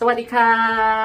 สวัสดีครั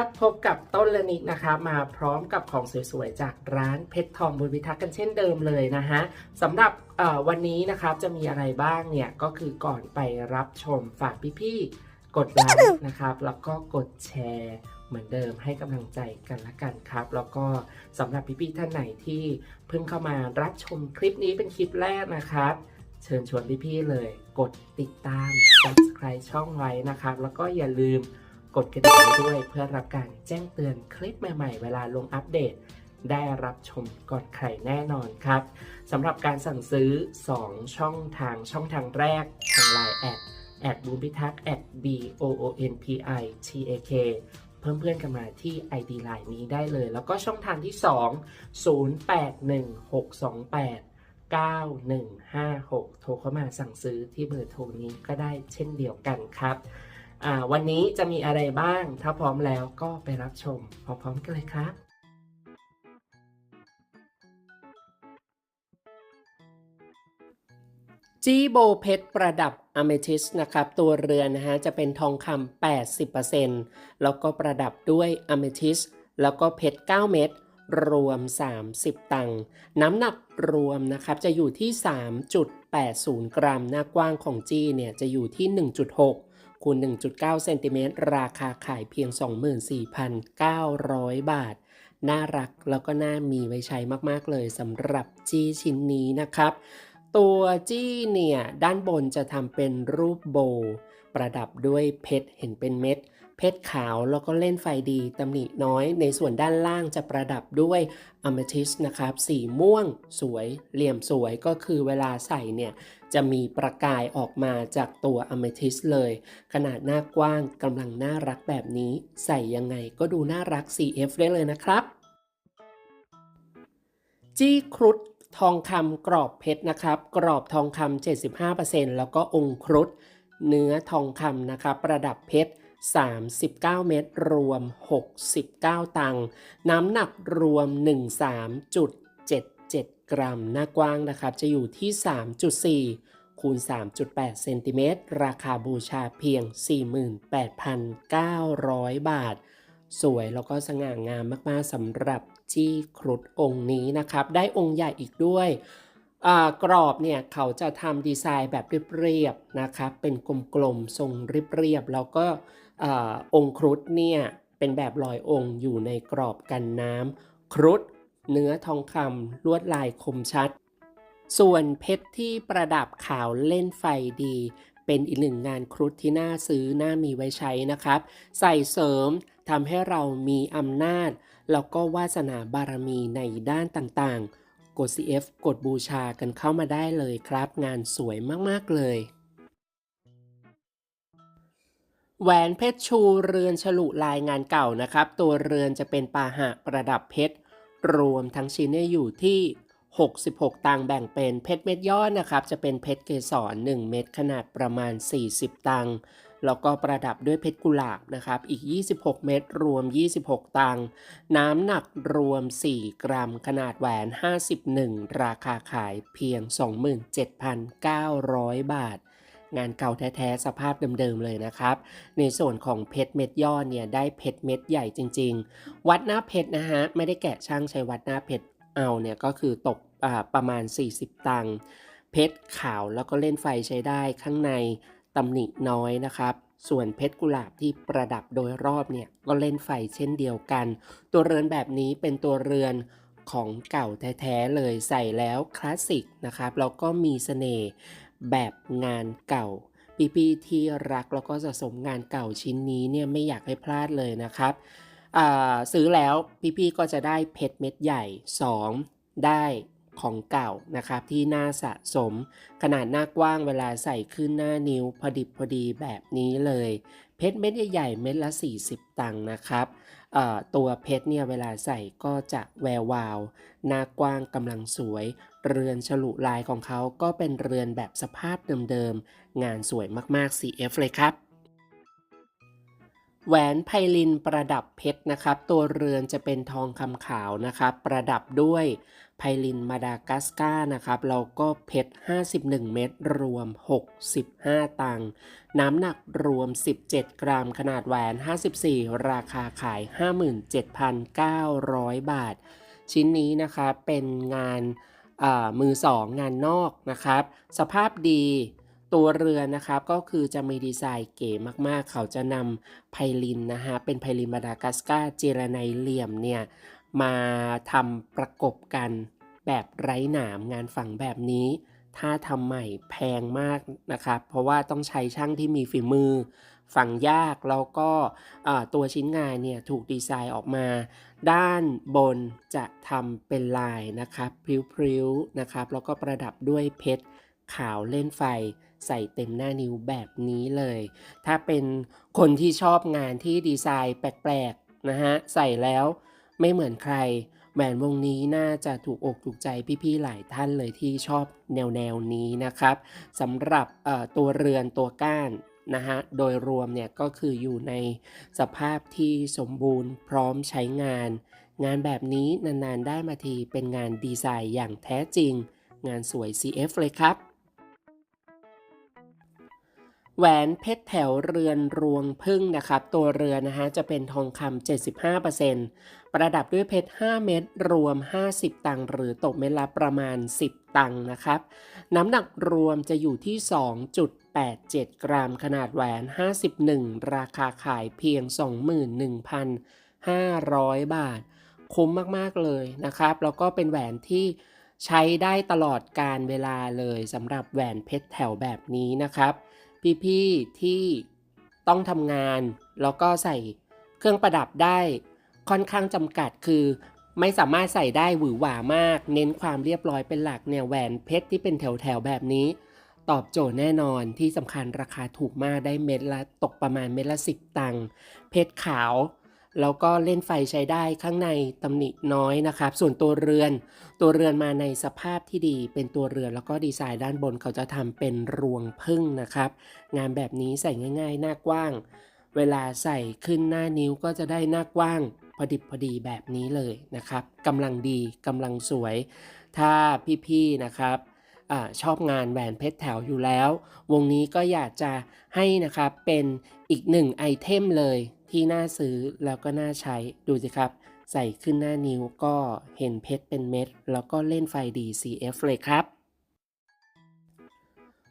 บ พบกับต้นละนิกนะครับมาพร้อมกับของสวยๆ จากร้านเพชรทองบุญพิทักษ์กันเช่นเดิมเลยนะฮะสำหรับวันนี้นะครับจะมีอะไรบ้างเนี่ย ก็คือก่อนไปรับชมฝากพี่ๆ กดไลค์นะครับ แล้วก็กดแชร์เหมือนเดิมให้กำลังใจกันละกันครับ แล้วก็สำหรับพี่ๆ ท่านไหนที่เพิ่งเข้ามารับชมคลิปนี้เป็นคลิปแรกนะครับเชิญชวนพี่ๆเลย กดติดตาม subscribe ช่องไว้นะครับ แล้วก็อย่าลืม กดกระดิ่งไว้ด้วยเพื่อรับการแจ้งเตือนคลิปใหม่ๆ เวลาลงอัปเดต ได้รับชมก่อนใครแน่นอนครับสำหรับการสั่งซื้อ 2 ช่องทางช่องทางแรก ทาง Line แอดแอดบูมพิทักษ์ at b o o n p i t a k เพิ่มเพื่อนกันมาที่ ID Line นี้ได้เลย แล้วก็ช่องทางที่ 2 081628 9156 โทรเข้ามาสั่งซื้อที่เบอร์โทรนี้ก็ได้เช่นเดียวกันครับ วันนี้จะมีอะไรบ้าง ถ้าพร้อมแล้วก็ไปรับชมพร้อมๆกันเลยครับจีโบเพชรประดับอเมทิสนะครับ ตัวเรือนนะฮะจะเป็นทองคำ80%แล้วก็ประดับด้วยอเมทิสแล้วก็เพชร9เม็ดรวม 30 ตังค์น้ำหนักรวมนะครับ จะอยู่ที่ 3.80 กรัม หน้ากว้างของจี้เนี่ยจะอยู่ที่ 1.6 คูณ 1.9 เซนติเมตรราคาขายเพียง 24,900 บาท น่ารักแล้วก็น่ามีไว้ใช้มาก ๆ เลยสำหรับจี้ชิ้นนี้นะครับ ตัวจี้เนี่ย ด้านบนจะทำเป็นรูปโบว์ประดับด้วยเพชรเห็นเป็นเม็ด เพชรขาวแล้วก็เล่นไฟดีตำหนิน้อย ในส่วนด้านล่างจะประดับด้วยอ m มทิสนะครับ สีม่วง สวย เหลี่ยมสวยก็คือเวลาใส่เนี่ย จะมีประกายออกมาจากตัวอ m มทิสเลย ขนาดหน้ากว้างกำลังน่ารักแบบนี้ ใส่ยังไงก็ดูน่ารัก CF ได้เลยนะครับ จี้ครุฑทองคำกรอบเพชรนะครับ กรอบทองคำ75%แล้วก็องค์ครุฑเนื้อทองคำนะครับ ประดับเพชร39 เม็ดรวม 69 ตังค์น้ำหนักรวม 13.7 กรัม หน้ากว้างนะครับ จะอยู่ที่ 3.4 คูณ 3.8 เซนติเมตร ราคาบูชาเพียง 48,900 บาท สวยแล้วก็สง่างามมากๆสำหรับจี้ครุฑองค์นี้นะครับ ได้องค์ใหญ่อีกด้วยกรอบเนี่ยเขาจะทำดีไซน์แบบเรียบๆนะครับ เป็นกลมๆทรงเรียบๆแล้วก็อองค์ครุฑเนี่ยเป็นแบบลอยองค์อยู่ในกรอบกันน้ำครุฑ เนื้อทองคำลวดลายคมชัด ส่วนเพชรที่ประดับขาวเล่นไฟดี เป็นอีกหนึ่งงานครุฑที่น่าซื้อน่ามีไว้ใช้นะครับ ใส่เสริมทำให้เรามีอำนาจ แล้วก็วาสนาบารมีในด้านต่างๆ กด CF กดบูชากันเข้ามาได้เลยครับ งานสวยมากๆเลยแหวนเพชรชูเรือนฉลุลายงานเก่านะครับ ตัวเรือนจะเป็นปาหะประดับเพชร รวมทั้งชิ้นเนี่ยอยู่ที่ 66 ตังค์แบ่งเป็นเพชรเม็ดยอดนะครับ จะเป็นเพชรเกสร1เม็ดขนาดประมาณ 40 ตังค์แล้วก็ประดับด้วยเพชรกุหลาบนะครับ อีก 26 เม็ดรวม 26 ตังค์น้ำหนักรวม 4 กรัม ขนาดแหวน 51 ราคาขายเพียง 27,900 บาท งานเก่าแท้ๆสภาพเดิมๆเลยนะครับ ในส่วนของเพชรเม็ดยอดเนี่ยได้เพชรเม็ดใหญ่จริง ๆ วัดหน้าเพชรนะฮะไม่ได้แกะช่างใช้วัดหน้าเพชรเอาเนี่ยก็คือตกอประมาณ 40 ตังค์เพชรขาวแล้วก็เล่นไฟใช้ได้ข้างในตำหนิน้อยนะครับส่วนเพชรกุหลาบที่ประดับโดยรอบเนี่ยก็เล่นไฟเช่นเดียวกัน ตัวเรือนแบบนี้เป็นตัวเรือนของเก่าแท้ๆเลยใส่แล้วคลาสสิกนะครับแล้วก็มีเสน่ห์ แบบงานเก่า พี่ๆที่รักแล้วก็สะสมงานเก่าชิ้นนี้เนี่ยไม่อยากให้พลาดเลยนะครับซื้อแล้วพี่ๆก็จะได้เพชรเม็ดใหญ่ 2 ได้ของเก่านะครับที่น่าสะสม ขนาดหน้ากว้างเวลาใส่ขึ้นหน้านิ้วพอดิบพอดีแบบนี้เลย เพชรเม็ดใหญ่ๆเม็ดละ 40 ตังค์นะครับตัวเพชรเนี่ยเวลาใส่ก็จะแวววาว หน้ากว้างกำลังสวย เรือนฉลุลายของเขาก็เป็นเรือนแบบสภาพเดิมๆ งานสวยมากๆ CF เลยครับ แหวนไพลินประดับเพชรนะครับ ตัวเรือนจะเป็นทองคำขาวนะครับ ประดับด้วยไพลินมาดากัสกานะครับแล้วก็เพชร 51 เม็ดรวม 65 ตังค์น้ำหนักรวม 17 กรัม ขนาดแหวน 54 ราคาขาย 57,900 บาท ชิ้นนี้นะครับเป็นงาน มือสองงานนอกนะครับ สภาพดีตัวเรือนะครับก็คือจะมีดีไซน์เก๋มากๆ เขาจะนำไพลินนะฮะเป็นไพลินมาดากัสการ์เจรไนเหลี่ยมเนี่ยมาทำประกบกันแบบไร้หนามงานฝังแบบนี้ ถ้าทำใหม่แพงมากนะครับ เพราะว่าต้องใช้ช่างที่มีฝีมือ ฝังยากแล้วก็ตัวชิ้นงานเนี่ยถูกดีไซน์ออกมา ด้านบนจะทำเป็นลายนะครับพริ้วๆนะครับแล้วก็ประดับด้วยเพชรขาวเล่นไฟใส่เต็มหน้านิ้วแบบนี้เลย ถ้าเป็นคนที่ชอบงานที่ดีไซน์แปลกๆนะฮะใส่แล้วไม่เหมือนใครแหวนวงนี้น่าจะถูกอกถูกใจพี่ๆหลายท่านเลยที่ชอบแนวแนวนี้นะครับสำหรับตัวเรือนตัวก้าน นะฮะ โดยรวมเนี่ยก็คืออยู่ในสภาพที่สมบูรณ์พร้อมใช้งาน งานแบบนี้นานๆได้มาทีเป็นงานดีไซน์อย่างแท้จริง งานสวย CF เลยครับ แหวนเพชรแถวเรือนรวงพึ่งนะครับ ตัวเรือนนะฮะจะเป็นทองคำ75%ประดับด้วยเพชร 5 เม็ดรวม 50 ตังหรือตกเม็ดละประมาณ 10 ตังนะครับ น้ำหนักรวมจะอยู่ที่ 87 กรัม ขนาดแหวน 51 ราคาขายเพียง 21,500 บาท คุ้มมากๆเลยนะครับ แล้วก็เป็นแหวนที่ใช้ได้ตลอดการเวลาเลยสำหรับแหวนเพชรแถวแบบนี้นะครับ พี่ๆที่ต้องทำงาน แล้วก็ใส่เครื่องประดับได้ค่อนข้างจำกัดคือไม่สามารถใส่ได้หวือหวามาก เน้นความเรียบร้อยเป็นหลักเนี่ยแหวนเพชรที่เป็นแถวๆแบบนี้ ตอบโจทย์แน่นอนที่สำคัญราคาถูกมากได้เม็ดละตกประมาณเม็ดละสิบตังค์เพชรขาว แล้วก็เล่นไฟใช้ได้ข้างในตำหนิน้อยนะครับ ส่วนตัวเรือน ตัวเรือนมาในสภาพที่ดีเป็นตัวเรือนแล้วก็ดีไซน์ด้านบนเขาจะทำเป็นรวงพึ่งนะครับ งานแบบนี้ใส่ง่ายๆ หน้ากว้าง เวลาใส่ขึ้นหน้านิ้วก็จะได้หน้ากว้างพอดิบพอดีแบบนี้เลยนะครับกำลังดีกำลังสวย ถ้าพี่ๆนะครับ อชอบงานแหวนเพชรแถวอยู่แล้ว วงนี้ก็อยากจะให้นะครับเป็นอีกหนึ่งไอเทมเลยที่น่าซื้อแล้วก็น่าใช้ดูสิครับ ใส่ขึ้นหน้านิ้วก็เห็นเพชรเป็นเม็ด แล้วก็เล่นไฟดี CF เลยครับ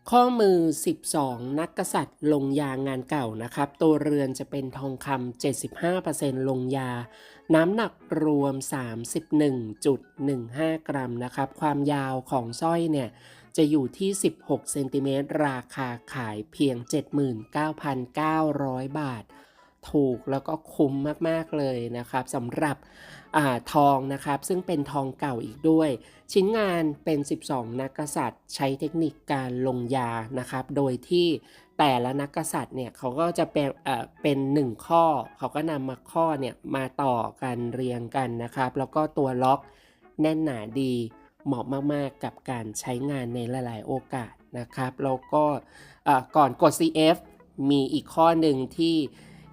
ข้อมือ 12 นักกษัตริย์ลงยางานเก่านะครับ ตัวเรือนจะเป็นทองคำ75%ลงยา น้ำหนักรวม 31.15 กรัมนะครับ ความยาวของสร้อยเนี่ย จะอยู่ที่ 16 เซนติเมตร ราคาขายเพียง 79,900 บาท ถูกแล้วก็คุ้มมาก ๆ เลยนะครับสำหรับอทองนะครับ ซึ่งเป็นทองเก่าอีกด้วย ชิ้นงานเป็น 12 นักกษัตริย์ ใช้เทคนิคการลงยานะครับ โดยที่แต่ละนักกษัตริย์เนี่ยเขาก็จะเป็นเป็นหนึ่งข้อ เขาก็นำมาข้อเนี่ยมาต่อกันเรียงกันนะครับ แล้วก็ตัวล็อกแน่นหนาดีเหมาะมาก ๆ กับการใช้งานในหลาย ๆ โอกาสนะครับ แล้วก็ก่อนกด CF มีอีกข้อหนึ่งที่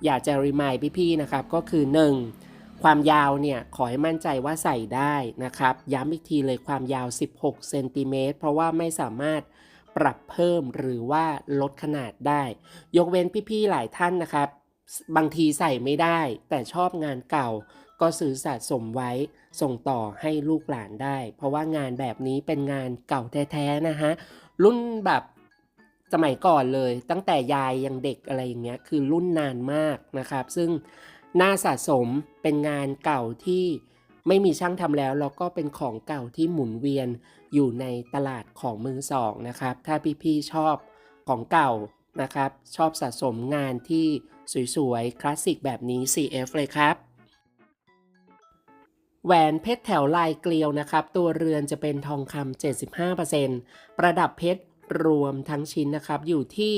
อยากจะรีมายพี่ ๆ นะครับ ก็คือ 1. ความยาวเนี่ยขอให้มั่นใจว่าใส่ได้นะครับ ย้ำอีกทีเลยความยาว 16 เซนติเมตรเพราะว่าไม่สามารถปรับเพิ่มหรือว่าลดขนาดได้ ยกเว้นพี่ๆหลายท่านนะครับ บางทีใส่ไม่ได้ แต่ชอบงานเก่า ก็ซื้อสะสมไว้ส่งต่อให้ลูกหลานได้ เพราะว่างานแบบนี้เป็นงานเก่าแท้ๆนะฮะรุ่นแบบสมัยก่อนเลย ตั้งแต่ยายยังเด็กอะไรอย่างเงี้ยคือรุ่นนานมากนะครับ ซึ่ง น่าสะสมเป็นงานเก่าที่ไม่มีช่างทำแล้วแล้วก็เป็นของเก่าที่หมุนเวียนอยู่ในตลาดของมือสองนะครับ ถ้าพี่ๆชอบของเก่านะครับ ชอบสะสมงานที่สวยๆ คลาสสิกแบบนี้ CF เลยครับ แหวนเพชรแถวลายเกลียวนะครับ ตัวเรือนจะเป็นทองคำ75%ประดับเพชรรวมทั้งชิ้นนะครับอยู่ที่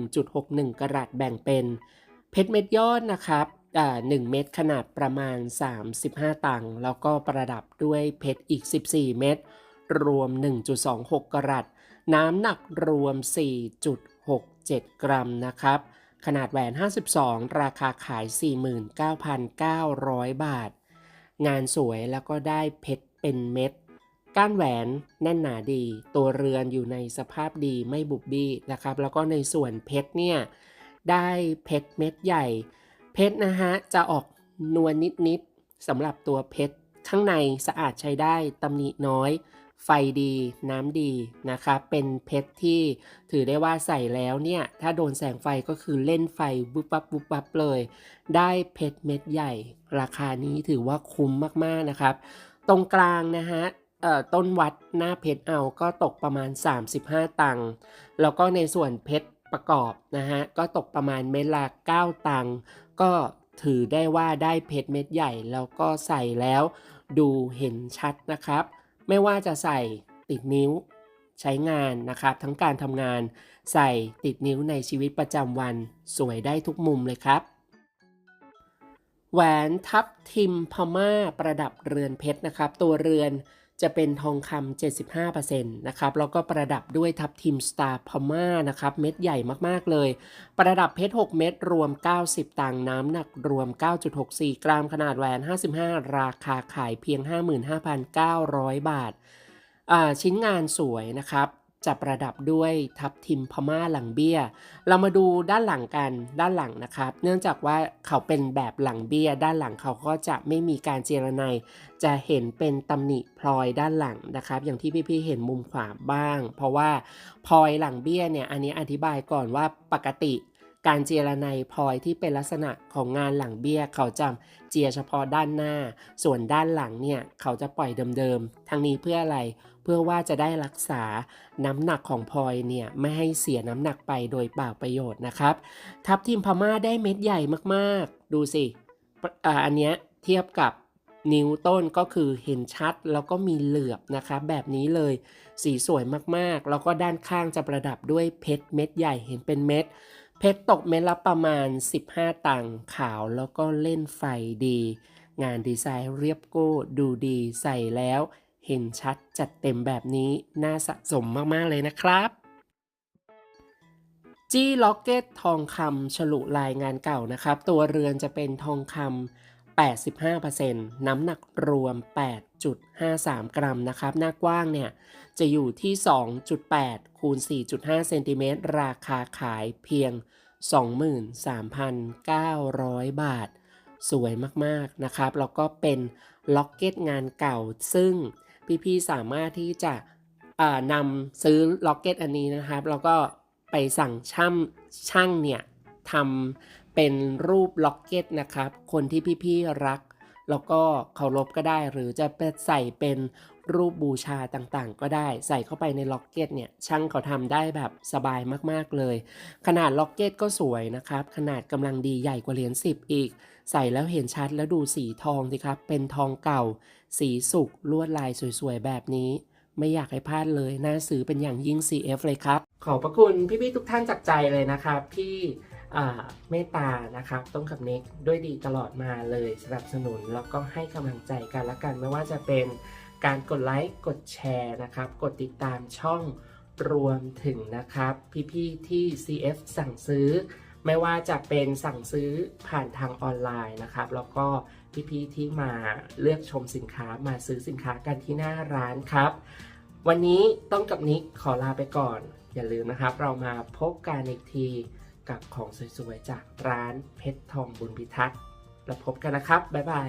1.61 กรัตแบ่งเป็น เพชรเม็ดยอดนะครับ หนึ่งเม็ดขนาดประมาณ 35 ตังค์แล้วก็ประดับด้วยเพชรอีก 14 เม็ดรวม 1.26 กรัตน้ำหนักรวม 4.67 กรัมนะครับ ขนาดแหวน 52 ราคาขาย 49,900 บาท งานสวยแล้วก็ได้เพชรเป็นเม็ด ก้านแหวนแน่นหนาดี ตัวเรือนอยู่ในสภาพดีไม่บุบบี้นะครับ แล้วก็ในส่วนเพชรเนี่ย ได้เพชรเม็ดใหญ่ เพชรนะฮะจะออกนวลนิดๆสำหรับตัวเพชรข้างในสะอาดใช้ได้ตำหนิน้อย ไฟดีน้ำดีนะครับเป็นเพชรที่ถือได้ว่าใส่แล้วเนี่ย ถ้าโดนแสงไฟก็คือเล่นไฟวุบวับวุบวับเลย ได้เพชรเม็ดใหญ่ ราคานี้ถือว่าคุ้มมากๆนะครับ ตรงกลางนะฮะต้นวัดหน้าเพชรเอาก็ตกประมาณ 35 ตังค์แล้วก็ในส่วนเพชร ประกอบนะฮะก็ตกประมาณเม็ดละ9ตังค์ก็ถือได้ว่าได้เพชรเม็ดใหญ่แล้วก็ใส่แล้วดูเห็นชัดนะครับ ไม่ว่าจะใส่ติดนิ้วใช้งานนะครับ ทั้งการทำงานใส่ติดนิ้วในชีวิตประจำวันสวยได้ทุกมุมเลยครับ แหวนทับทิมพม่าประดับเรือนเพชรนะครับ ตัวเรือน จะเป็นทองคำ75%นะครับ แล้วก็ประดับด้วยทับทิมสตาร์พม่านะครับ เม็ดใหญ่มากๆเลย ประดับเพชร 6 เม็ดรวม 90 ต่างน้ำหนักรวม 9.64 กรัมขนาดแหวน 55 ราคาขายเพียง 55,900 บาทอ่าชิ้นงานสวยนะครับ จะประดับด้วยทับทิมพม่าหลังเบี้ย เรามาดูด้านหลังกันด้านหลังนะครับ เนื่องจากว่าเขาเป็นแบบหลังเบี้ย ด้านหลังเขาก็จะไม่มีการเจรไนจะเห็นเป็นตำหนิพลอยด้านหลังนะครับ อย่างที่พี่ๆเห็นมุมขวาบ้าง เพราะว่าพลอยหลังเบี้ยเนี่ยอันนี้อธิบายก่อนว่าปกติ การเจียระไนพลอยที่เป็นลักษณะของงานหลังเบี้ย เขาจะเจียเฉพาะด้านหน้า ส่วนด้านหลังเนี่ยเขาจะปล่อยเดิมๆทั้งนี้เพื่ออะไร เพื่อว่าจะได้รักษาน้ำหนักของพลอยเนี่ยไม่ให้เสียน้ำหนักไปโดยเปล่าประโยชน์นะครับ ทับทิมพม่าได้เม็ดใหญ่มากๆ ดูสิอ่าอันเนี้ยเทียบกับนิ้วต้นก็คือเห็นชัดแล้วก็มีเหลือบนะครับแบบนี้เลยสีสวยมากๆ แล้วก็ด้านข้างจะประดับด้วยเพชรเม็ดใหญ่เห็นเป็นเม็ด เพชรตกเม็ดละประมาณ 15 ตังค์ขาวแล้วก็เล่นไฟดี งานดีไซน์เรียบโก้ดูดีใส่แล้ว เห็นชัดจัดเต็มแบบนี้ น่าสะสมมาก ๆ เลยนะครับจี้ล็อกเก็ตทองคำฉลุลายงานเก่านะครับ ตัวเรือนจะเป็นทองคำ85%น้ำหนักรวม 8.53 กรัมนะครับ หน้ากว้างเนี่ย จะอยู่ที่ 2.8 คูณ 4.5 เซนติเมตรราคาขายเพียง 23,900 บาท สวยมากๆนะครับ แล้วก็เป็นล็อกเก็ตงานเก่า ซึ่งพี่ๆสามารถที่จะอ่านำซื้อล็อกเก็ตอันนี้นะครับ แล้วก็ไปสั่งช่างช่างเนี่ยทำเป็นรูปล็อกเก็ตนะครับ คนที่พี่ๆรัก แล้วก็เคารพก็ได้หรือจะไปใส่เป็น รูปบูชาต่างๆ ก็ได้ใส่เข้าไปในล็อกเก็ตเนี่ยช่างเขาทำได้แบบสบายมากๆเลย ขนาดล็อกเก็ตก็สวยนะครับ ขนาดกำลังดีใหญ่กว่าเหรียญ10 อีก ใส่แล้วเห็นชัดแล้วดูสีทองสิครับ เป็นทองเก่า สีสุกลวดลายสวยๆ แบบนี้ ไม่อยากให้พลาดเลยน่าซื้อเป็นอย่างยิ่ง CF เลยครับ ขอบพระคุณพี่ๆทุกท่านจากใจเลยนะครับที่เมตตานะครับต้องกับเน็กด้วยดีตลอดมาเลยสนับสนุนแล้วก็ให้กำลังใจกันละกันไม่ว่าจะเป็น การกดไลค์กดแชร์นะครับ กดติดตามช่องรวมถึงนะครับ พี่ๆที่ CF สั่งซื้อ ไม่ว่าจะเป็นสั่งซื้อผ่านทางออนไลน์นะครับ แล้วก็พี่ๆที่มาเลือกชมสินค้ามาซื้อสินค้ากันที่หน้าร้านครับ วันนี้ต้องกับนิกขอลาไปก่อน อย่าลืมนะครับ เรามาพบกันอีกทีกับของสวยๆ จากร้านเพชรทองบุญพิทักษ์แล้วพบกันนะครับ บ๊ายบาย